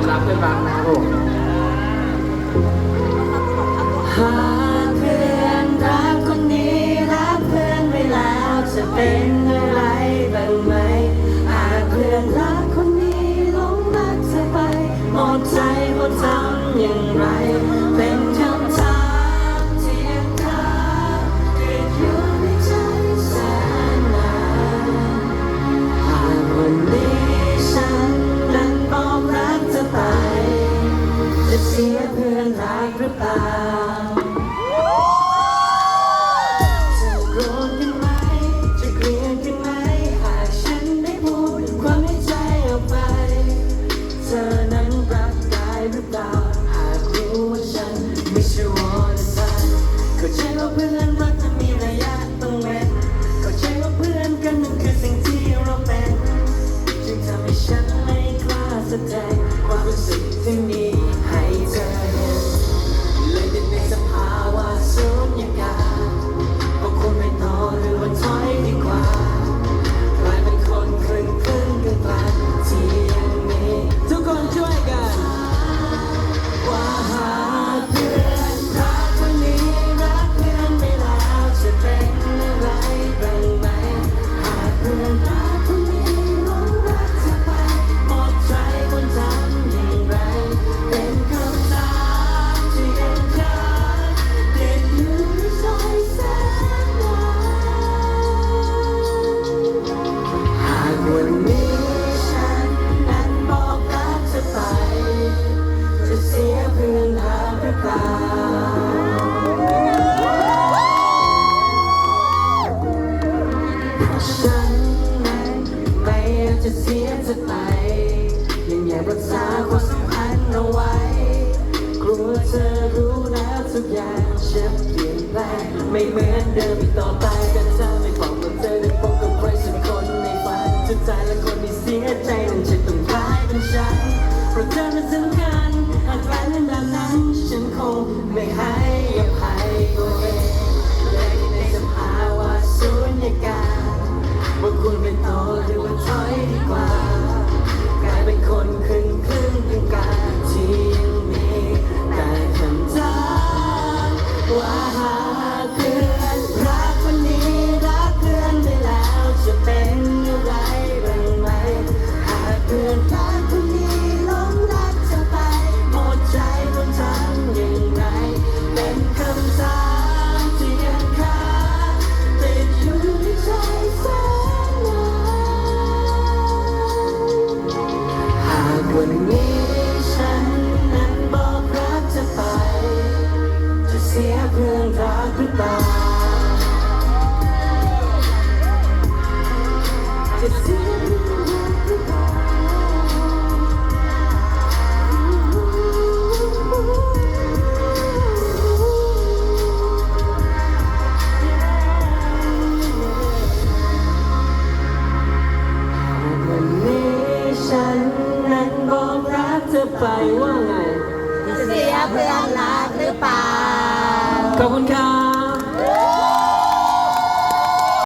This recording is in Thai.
บรักเพื่อนรักนะครับผมหากเพื่อนรักคนนี้รักเพื่อนไปแล้วจะเป็นอะไรบ้างไหมหากเพื่อนรักคนนี้หลงรักเธอไปหมดใจว่าทำอย่างไร รั จะเสียเธอไปยังอยากรักษาความสัมพันธ์เอาไว้กลัวเธอรู้แล้วทุกอย่างจะเปลี่ยนแปลงไม่เหมือนเดิมอีกต่อไปแต่เธอไม่บอกว่าเธอได้พบกับใครสักคนในฝันสุดท้ายแล้วคนที่เสียใจนั้นจะต้องกลายเป็นฉันเพราะเธอนั้นสำคัญหากกลายเป็นแบบนั้นฉันคงไม่ให้อภัยตัวเองเลยในสภาวะสูญญากาศ ว่าควรเป็นต่อหรือว่าถอยดีกว่ากลายเป็นคนครึ่งครึ่งกลาง สียเพื่อนรักหรือเปล่าจะเสียเพื่อนรักหรือเปล่าวันนี้ฉันนั้นบอกรักเธอไปว่าไงจะเสียเพื่อนรักหรือเปล่า ขอบคุณครับ